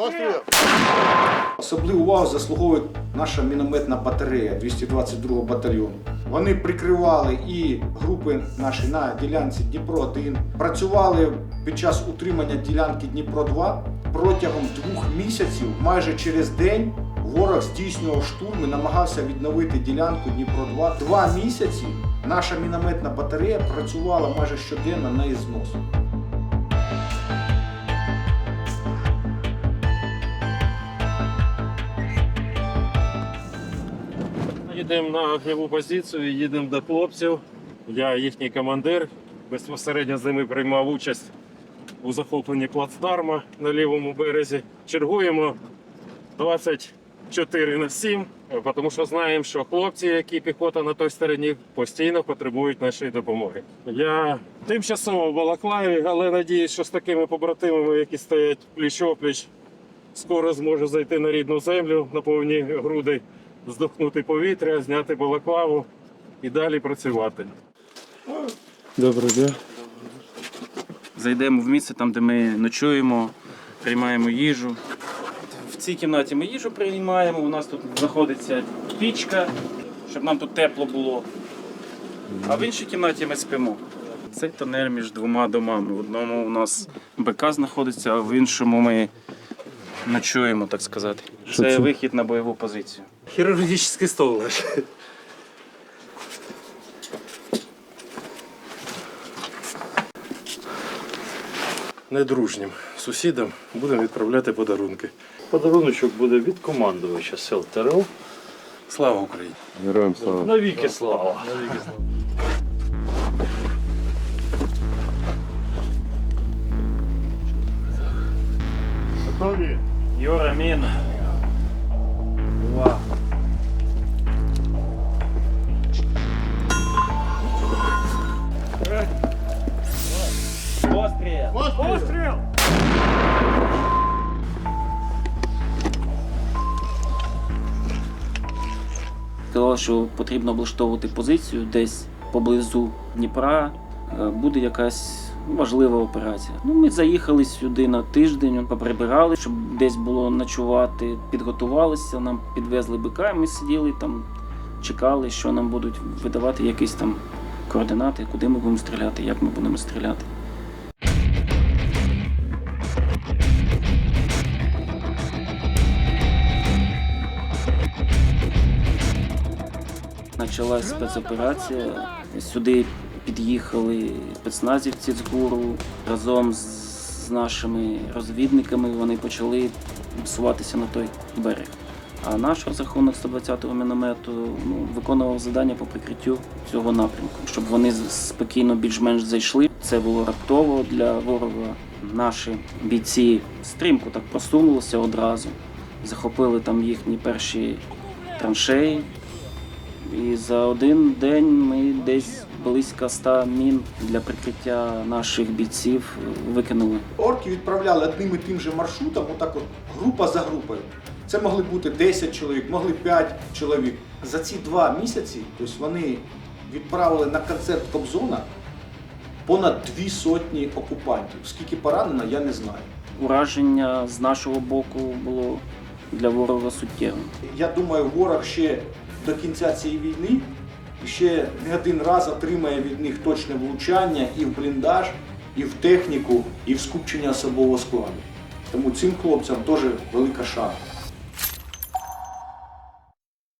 Постріл! Особливу увагу заслуговує наша мінометна батарея 222 батальйону. Вони прикривали і групи наші на ділянці Дніпро 1 працювали під час утримання ділянки Дніпро 2 протягом двох місяців, майже через день. Ворог здійснював штурми, намагався відновити ділянку Дніпро 2 Два місяці наша мінометна батарея працювала майже щоденно на ізнос. Їдемо на огневу позицію, їдемо до хлопців. Я їхній командир. Безпосередньо з ними приймав участь у захопленні плацдарма на лівому березі. Чергуємо 24 на 7, е, тому що знаємо, що хлопці, які піхота на той стороні, постійно потребують нашої допомоги. Я тимчасово в Балаклаві, але надіюсь, що з такими побратимами, які стоять пліч-опліч, скоро зможу зайти на рідну землю на повні груди, здохнути повітря, зняти балаклаву і далі працювати. Доброго дня. Зайдемо в місце, там, де ми ночуємо, приймаємо їжу. В цій кімнаті ми їжу приймаємо. У нас тут знаходиться пічка, щоб нам тут тепло було. А в іншій кімнаті ми спимо. Це тунель між двома домами. В одному у нас БК знаходиться, а в іншому ми ночуємо, так сказати. Це вихід на бойову позицію. Хірургічний стол наш. Недружнім сусідам будемо відправляти подарунки. Подаруночок буде від командувача сил ТРО. Слава Україні! Героям слава. Навіки слава. Готові? Юра, мін. Постріл! Сказали, що потрібно облаштовувати позицію десь поблизу Дніпра. е, Буде якась важлива операція. Ну, ми заїхали сюди на тиждень, поприбирали, щоб десь було ночувати, підготувалися, нам підвезли бика, ми сиділи там, чекали, що нам будуть видавати якісь там координати, куди ми будемо стріляти, як ми будемо стріляти. Почалась спецоперація. Сюди під'їхали спецназівці з ГУРу разом з нашими розвідниками. Вони почали суватися на той берег. А наш розрахунок 120-го міномету ну, виконував завдання по прикриттю цього напрямку, щоб вони спокійно більш-менш зайшли. Це було раптово для ворога. Наші бійці стрімко так просунулися одразу, захопили там їхні перші траншеї. І за один день ми десь близько 100 мін для прикриття наших бійців викинули. Орки відправляли одним і тим же маршрутом, отак от група за групою. Це могли бути 10 чоловік, могли 5 чоловік. За ці два місяці тобто вони відправили на концерт Кобзона понад дві сотні окупантів. Скільки поранено, я не знаю. Ураження з нашого боку було для ворога суттєвим. Я думаю, ворог ще до кінця цієї війни ще не один раз отримає від них точне влучання і в бліндаж, і в техніку, і в скупчення особового складу. Тому цим хлопцям теж велика шана.